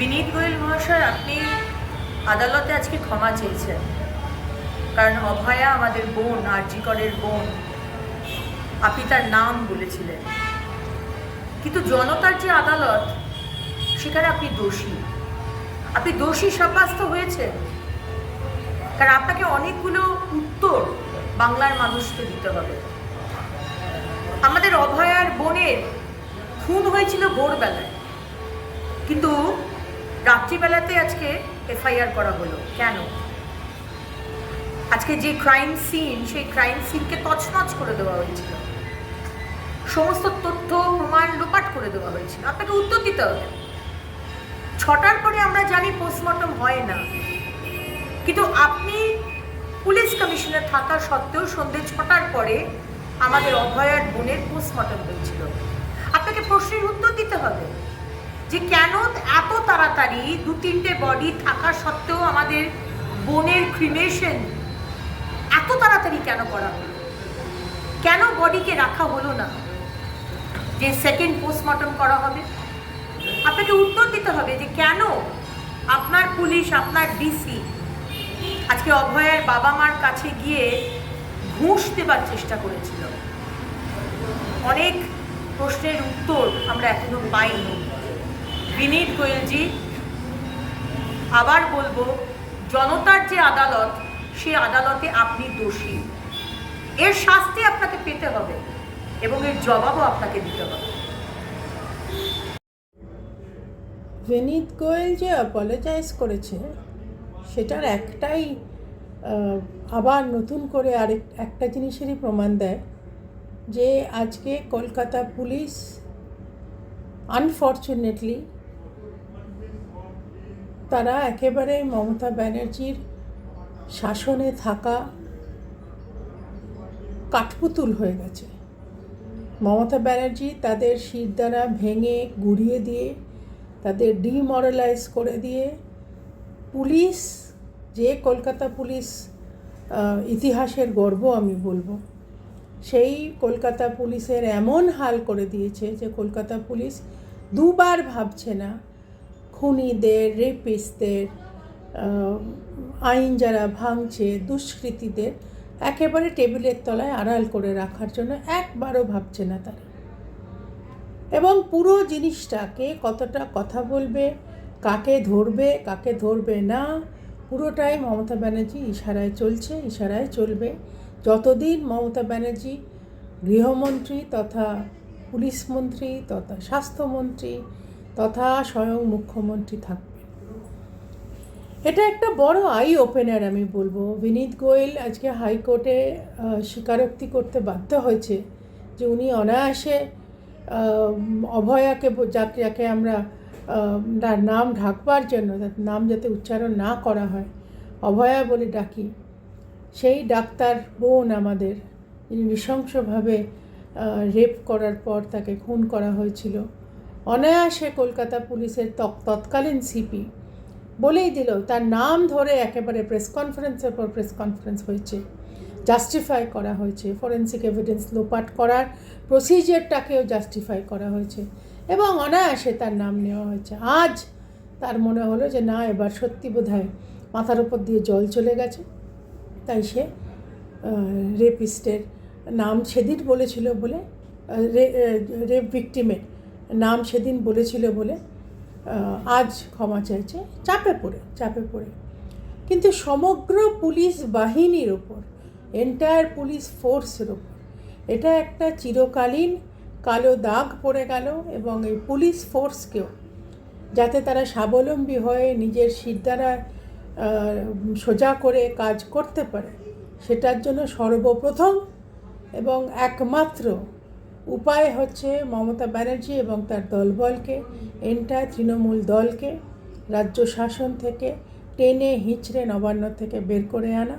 বিনীত গোয়েল মহাশয়, আপনি আদালতে আজকে ক্ষমা চেয়েছেন। কারণ অভয়া আমাদের বোন, আরজিকরের বোন। আপনি তার নাম বলেছিলেন। কিন্তু জনতার যে আদালত, সেখানে আপনি দোষী। আপনি দোষী সাব্যস্ত হয়েছেন। কারণ আপনাকে অনেকগুলো উত্তর বাংলার মানুষকে দিতে হবে। আমাদের অভয়ার বোনের, খুন হয়েছিল ভোরবেলায়। কিন্তু রাত্রিবেলাতে আজকে এফআইআর করা হলো। কেন? আজকে যে ক্রাইম সিন সেই ক্রাইম সিনকে তছনছ করে দেওয়া হয়েছিল। সমস্ত তথ্য, প্রমাণ লোপাট করে দেওয়া হয়েছিল। আপনাকে উত্তর দিতে হবে। ছটার পরে আমরা জানি পোস্টমর্টম হয় না। কিন্তু আপনি পুলিশ কমিশনে থাকা সত্ত্বেও সন্ধ্যে ছটার পরে আমাদের অভয়ার বোনের পোস্টমর্টম হয়েছিল। আপনাকে প্রশ্নের উত্তর দিতে হবে যে কেন এত তাড়াতাড়ি দু তিনটে বডি থাকা সত্ত্বেও আমাদের বোনের ক্রিমেশন এত তাড়াতাড়ি কেন করা হলো? কেন বডিকে রাখা হলো না? যে সেকেন্ড পোস্টমর্টম করা হবে? আপনাকে উত্তর দিতে হবে যে কেন আপনার পুলিশ, আপনার ডিসি আজকে অভয়ের বাবা মার কাছে গিয়ে ঘুষ দেবার চেষ্টা করেছিল। অনেক প্রশ্নের উত্তর আমরা এখনও পাইনি। বিনীত গোয়েলজি আবার বলব, জনতার যে আদালত, সে আদালতে আপনি দোষী। এর শাস্তি আপনাকে পেতে হবে এবং এর জবাবও আপনাকে দিতে হবে। বিনীত গোয়েল যে অ্যাপোলোজাইজ করেছে, সেটার একটাই আবার নতুন করে আরেক, একটা জিনিসেরই প্রমাণ দেয় যে আজকে কলকাতা পুলিশ আনফর্চুনেটলি তারা একেবারে মমতা ব্যানার্জির শাসনে থাকা কাঠপুতুল হয়ে গেছে। মমতা ব্যানার্জি তাদের শিরদাঁড়া ভেঙে, গুড়িয়ে দিয়ে, তাদের ডিমরালাইজ করে দিয়ে পুলিশ, যে কলকাতা পুলিশ ইতিহাসের গর্ব আমি বলব, সেই কলকাতা পুলিশের এমন হাল করে দিয়েছে যে কলকাতা পুলিশ দুবার ভাবছে না খুনিদের রেপিস্টদের আইন যারা ভাঙছে, দুষ্কৃতীদের একেবারে টেবিলের তলায় আড়াল করে রাখার জন্য একবারও ভাবছে না তারা। এবং পুরো জিনিসটাকে কতটা কথা বলবে, কাকে ধরবে কাকে ধরবে না, পুরোটাই মমতা ব্যানার্জি ইশারায় চলছে, ইশারায় চলবে। যতদিন মমতা ব্যানার্জি, গৃহমন্ত্রী তথা পুলিশ মন্ত্রী তথা স্বাস্থ্যমন্ত্রী তথা স্বয়ং মুখ্যমন্ত্রী থাকবে। এটা একটা বড় আই ওপেনার আমি বলব। বিনীত গোয়েল আজকে হাইকোর্টে স্বীকারোক্তি করতে বাধ্য হয়েছে যে উনি অনায়াসে অভয়াকে যাকে যাকে আমরা তার নাম ঢাকবার জন্য, তার নাম যাতে উচ্চারণ না করা হয়, অভয়া বলে ডাকি। সেই ডাক্তার বোন আমাদের, যিনি নৃশংসভাবে রেপ করার পর তাকে খুন করা হয়েছিল। অনায়াসে কলকাতা পুলিশের তৎ- তৎকালীন সিপি বলেই দিল, তার নাম ধরে একেবারে প্রেস কনফারেন্সের পর প্রেস কনফারেন্স হয়েছে। জাস্টিফাই করা হয়েছে ফরেন্সিক এভিডেন্স লোপাট করার প্রসিজিয়ারটাকেও জাস্টিফাই করা হয়েছে এবং অনায়াসে তার নাম নেওয়া হয়েছে। আজ তার মনে হলো যে না, এবার সত্যি বোধহয় মাথার উপর দিয়ে জল চলে গেছে। তাই সে রেপিস্টের নাম সেদিন বলেছিল বলে রেপ ভিকটিমের নাম সেদিন বলেছিল বলে আজ ক্ষমা চাইছে, চাপে পড়ে চাপে পড়ে। কিন্তু সমগ্র পুলিশ বাহিনীর ওপর এন্টায়ার পুলিশ ফোর্সের ওপর, এটা একটা চিরকালীন কালো দাগ পড়ে গেল এবং এই পুলিশ ফোর্সকেও যাতে তারা স্বাবলম্বী হয়ে নিজের শিরদারা সোজা করে কাজ করতে পারে, সেটার জন্য সর্বপ্রথম এবং একমাত্র উপায় হচ্ছে মমতা ব্যানার্জি এবং তার দলবলকে এন্টার তৃণমূল দলকে, রাজ্য শাসন থেকে টেনে হিঁচড়ে নবান্ন থেকে বের করে আনা